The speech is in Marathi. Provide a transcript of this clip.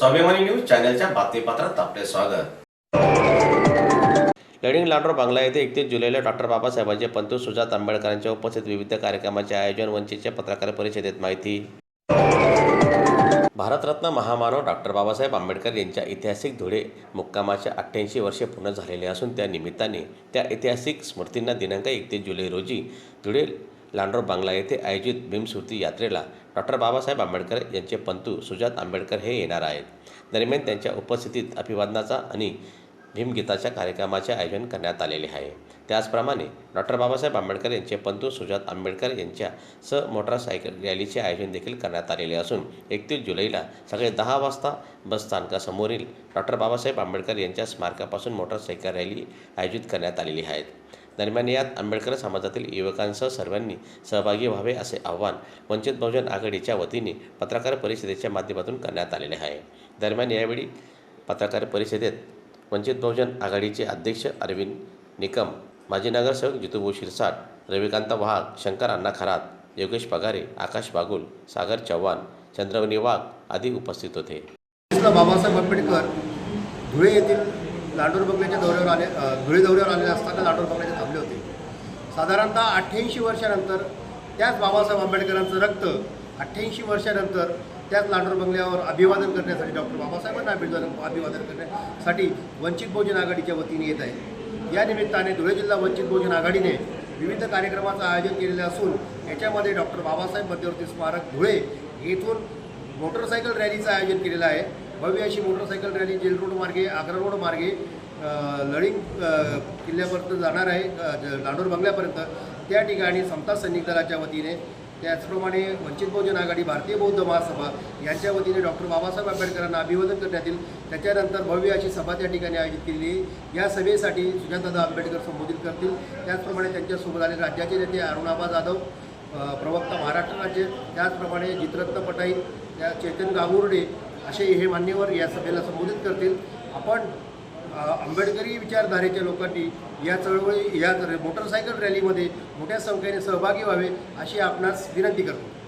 स्वाभिमानी न्यूज चॅनलच्या बातमीपत्रात आपले स्वागत. लडिंग लांडोर बांगला येथे एकतीस जुलैला डॉक्टर बाबासाहेबांचे पंतू सुजात आंबेडकरांच्या उपस्थित विविध कार्यक्रमाचे आयोजन वंचितच्या पत्रकार परिषदेत माहिती. भारतरत्न महामानव डॉक्टर बाबासाहेब आंबेडकर यांच्या ऐतिहासिक धुळे मुक्कामाच्या अठ्ठ्याऐंशी वर्षे पूर्ण झालेले असून त्या निमित्ताने त्या ऐतिहासिक स्मृतींना दिनांक एकतीस जुलै रोजी धुळे लांडोर बांगला येथे आयोजित भीमस्मृती यात्रेला डॉक्टर बाबासाहेब आंबेडकर यांचे पंतू सुजात आंबेडकर हे येणार आहेत. दरम्यान त्यांच्या उपस्थितीत अभिवादनाचा आणि भीमगीताच्या कार्यक्रमाचे आयोजन करण्यात आलेले आहे. त्याचप्रमाणे डॉक्टर बाबासाहेब आंबेडकर यांचे पंतू सुजात आंबेडकर यांच्या स मोटारसायकल रॅलीचे आयोजन देखील करण्यात आलेले असून एकतीस जुलैला सकाळी दहा वाजता बस स्थानकासमोरील डॉक्टर बाबासाहेब आंबेडकर यांच्या स्मारकापासून मोटारसायकल रॅली आयोजित करण्यात आलेली आहेत दरम्यान यात आंबेडकर समाजातील युवकांसह सर्वांनी सहभागी व्हावे असे आव्हान वंचित बहुजन आघाडीच्या वतीने पत्रकार परिषदेच्या माध्यमातून करण्यात आलेले आहे. दरम्यान यावेळी पत्रकार परिषदेत वंचित बहुजन आघाडीचे अध्यक्ष अरविंद निकम माजी नगरसेवक जितुभाऊ शिरसाट रविकांत वाघ शंकर अण्णा खरात योगेश पगारे आकाश बागुल सागर चव्हाण चंद्रवनी वाघ आदी उपस्थित होते. बाबासाहेब आंबेडकर धुळे येथील लांडोर बंगल्याच्या दौऱ्यावर आले धुळे दौऱ्यावर आलेले असताना लांडोर बंगल्याचे थांबले होते. साधारणतः अठ्ठ्याऐंशी वर्षानंतर त्याच बाबासाहेब आंबेडकरांचं रक्त अठ्ठ्याऐंशी वर्षानंतर त्याच लांडोर बंगल्यावर अभिवादन करण्यासाठी डॉक्टर बाबासाहेबांना अभिवादन अभिवादन करण्यासाठी वंचित बहुजन आघाडीच्या वतीने येत आहे. या निमित्ताने धुळे जिल्हा वंचित बहुजन आघाडीने विविध कार्यक्रमाचं आयोजन केलेलं असून याच्यामध्ये डॉक्टर बाबासाहेब मध्यवर्ती स्मारक धुळे येथून मोटरसायकल रॅलीचं आयोजन केलेलं आहे. भव्य अशी मोटरसायकल रॅली जेल रोड मार्गे आग्रा रोड मार्गे लळिंग किल्ल्यापर्यंत जाणार आहे अ, लांडोर बंगल्यापर्यंत. त्या ठिकाणी समता सैनिक दलाच्या वतीने त्याचप्रमाणे वंचित बहुजन आघाडी भारतीय बौद्ध महासभा यांच्या वतीने डॉक्टर बाबासाहेब आंबेडकरांना अभिवादन करण्यात येईल. त्याच्यानंतर भव्य अशी सभा त्या ठिकाणी आयोजित केली या सभेसाठी सुजातदादा आंबेडकर संबोधित करतील. त्याचप्रमाणे त्यांच्यासोबत आले राज्याचे नेते अरुणाबा जाधव प्रवक्ता महाराष्ट्र राज्य त्याचप्रमाणे जितरत्न पटाई त्या चेतन गांगुर्डे असे हे मान्यवर या सभेला संबोधित करतील. आपण आंबेडकरी विचारधारेच्या लोकांनी या चळवळी या मोटरसायकल रॅलीमध्ये मोठ्या संख्येने सहभागी व्हावे अशी आपणास विनंती करतो.